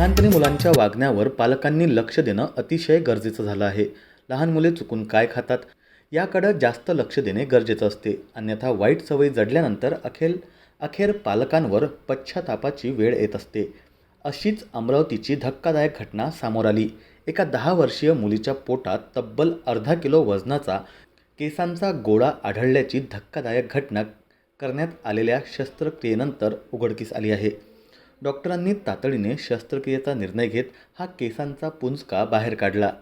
लहानपणी मुलांच्या वागण्यावर पालकांनी लक्ष देणं अतिशय गरजेचं झालं आहे. लहान मुले चुकून काय खातात? याकडं जास्त लक्ष देणे गरजेचं असते. अन्यथा वाईट सवयी जडल्यानंतर अखेर अखेर पालकांवर पश्चातापाची वेळ येत असते. अशीच अमरावतीची धक्कादायक घटना समोर आली. एका दहा वर्षीय मुलीच्या पोटात तब्बल अर्धा किलो वजनाचा केसांचा गोळा आढळल्याची धक्कादायक घटना करण्यात आलेल्या शस्त्रक्रियेनंतर उघडकीस आली आहे. डॉक्टरांनी तातडीने शस्त्रक्रियेचा निर्णय घेत हा केसांचा पुंजका बाहेर काढला.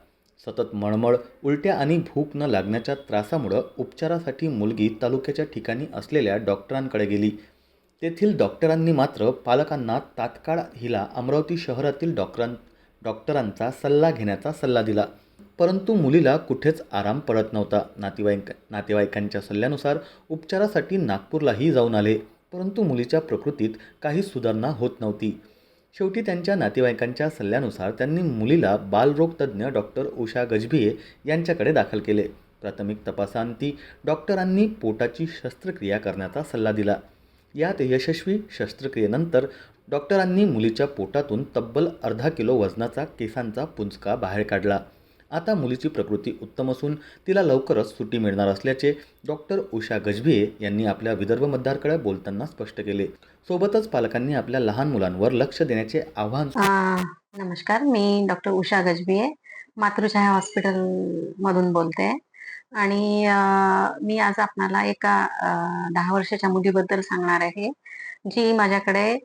सतत मळमळ उलट्या आणि भूक न लागण्याच्या त्रासामुळं उपचारासाठी मुलगी तालुक्याच्या ठिकाणी असलेल्या डॉक्टरांकडे गेली. तेथील डॉक्टरांनी मात्र पालकांना तात्काळ हिला अमरावती शहरातील डॉक्टरां डॉक्टरांचा सल्ला घेण्याचा सल्ला दिला. परंतु मुलीला कुठेच आराम पडत नव्हता. नातेवाईक नातेवाईकांच्या सल्ल्यानुसार उपचारासाठी नागपूरलाही जाऊन आले. परंतु मुलीच्या प्रकृतीत काही सुधारणा होत नव्हती. शेवटी त्यांच्या नातेवाईकांच्या सल्ल्यानुसार त्यांनी मुलीला बालरोग तज्ज्ञ डॉक्टर उषा गजभिये यांच्याकडे दाखल केले. प्राथमिक तपासांती डॉक्टरांनी पोटाची शस्त्रक्रिया करण्याचा सल्ला दिला. यात यशस्वी शस्त्रक्रियेनंतर डॉक्टरांनी मुलीच्या पोटातून तब्बल अर्धा किलो वजनाचा केसांचा पुंजका बाहेर काढला. आता मुलीची प्रकृती उत्तम असून तिला लवकरच सुट्टी मिळणार असल्याचे डॉक्टर उषा गजभिये यांनी आपल्या विदर्भ मतदारकडे बोलताना स्पष्ट केले. सोबतच पालकांनी आपल्या लहान मुलांवर लक्ष देण्याचे आव्हान नमस्कार. मी डॉक्टर उषा गजभिये मातृछाया हॉस्पिटल मधून बोलते. आणि मी आज आपणाला एका दहा वर्षाच्या मुलीबद्दल सांगणार आहे जी माझ्याकडे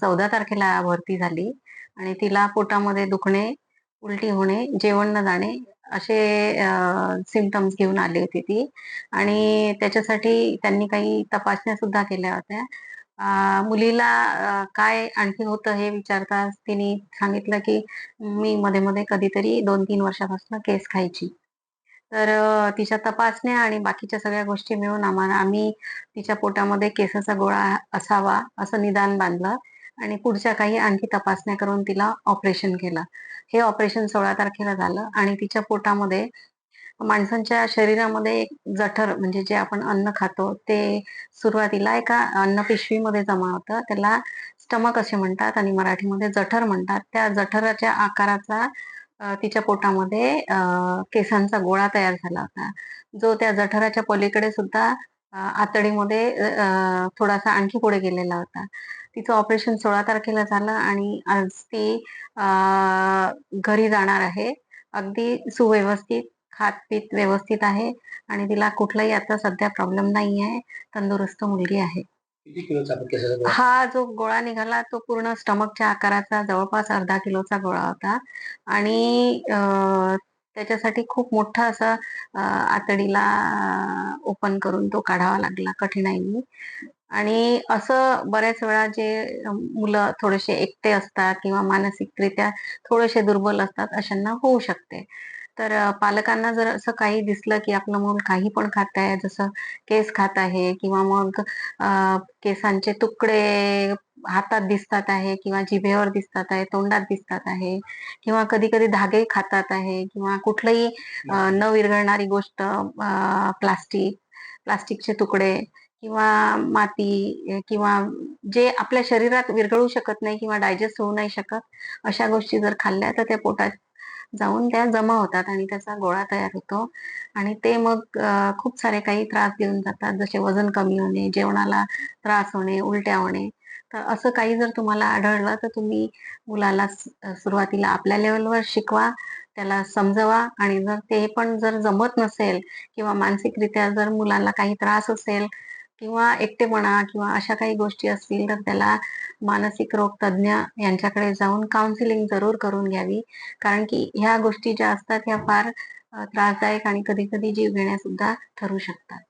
चौदा तारखेला भरती झाली. आणि तिला पोटामध्ये दुखणे उलटी होणे जेवण न जाणे असे सिमटम्स घेऊन आली होती ती. आणि त्याच्यासाठी त्यांनी काही तपासण्या सुद्धा केल्या होत्या. मुलीला काय आणखी होतं हे विचारता तिने सांगितलं की मी मध्ये मध्ये कधीतरी दोन तीन वर्षापासून केस खायची. तर तिच्या तपासण्या आणि बाकीच्या सगळ्या गोष्टी मिळून आम्हाला आम्ही तिच्या पोटामध्ये केसाचा गोळा असावा असं निदान बांधलं. आणि पुढच्या काही आणखी तपासण्या करून तिला ऑपरेशन केलं. हे ऑपरेशन सोळा तारखेला झालं आणि तिच्या पोटामध्ये माणसांच्या शरीरामध्ये एक जठर म्हणजे जे आपण अन्न खातो ते सुरुवातीला एका अन्न पिशवीमध्ये जमा होतं. त्याला स्टमक असे म्हणतात आणि मराठीमध्ये जठर म्हणतात. त्या जठराच्या आकाराचा तिच्या पोटामध्ये केसांचा गोळा तयार झाला होता. जो त्या जठराच्या पलीकडे सुद्धा आतडीमध्ये थोडासा आणखी पुढे गेलेला होता. तिचं ऑपरेशन सोळा तारखेला झालं आणि आज ती घरी जाणार आहे. अगदी सुव्यवस्थित खात पीत व्यवस्थित आहे आणि तिला कुठलाही आता सध्या प्रॉब्लेम नाही आहे. तंदुरुस्त मुलगी आहे. हा जो गोळा निघाला तो पूर्ण स्टमकच्या आकाराचा जवळपास अर्धा किलोचा गोळा होता. आणि त्याच्यासाठी खूप मोठा असा आतडीला ओपन करून तो काढावा लागला कठीणाईने. आणि असं बऱ्याच वेळा जे मुलं थोडेसे एकटे असतात किंवा मानसिकरित्या थोडेसे दुर्बल असतात अशांना होऊ शकते. तर पालकांना जर असं काही दिसलं की आपलं मूल काही पण खात आहे जसं केस खात आहे किंवा मग केसांचे तुकडे हातात दिसतात आहे किंवा जिभेवर दिसतात आहे तोंडात दिसतात आहे किंवा कधी कधी धागे खातात आहे किंवा कुठलंही न विरघळणारी गोष्ट प्लास्टिक प्लास्टिकचे तुकडे किंवा माती किंवा जे आपल्या शरीरात विरघळू शकत नाही किंवा डायजेस्ट होऊ नाही शकत अशा गोष्टी जर खाल्ल्या तर त्या पोटात जाऊन त्या जमा होतात आणि त्याचा गोळा तयार होतो. आणि ते मग खूप सारे काही त्रास देऊन जातात. जसे वजन कमी होणे जेवणाला त्रास होणे उलट्या होणे. तर असं काही जर तुम्हाला आढळलं तर तुम्ही मुलाला सुरुवातीला आपल्या लेवलवर शिकवा त्याला समजवा. आणि जर ते पण जर जमत नसेल किंवा मानसिकरित्या जर मुलांना काही त्रास असेल किंवा एकटे म्हणा किंवा अशा काही गोष्टी असतील तर त्याला मानसिक रोग तज्ञ यांच्याकडे जाऊन काउन्सिलिंग जरूर करून घ्यावी. कारण की ह्या गोष्टी ज्या असतात ह्या फार त्रासदायक आणि कधी कधी जीव घेण्या सुद्धा ठरू शकतात.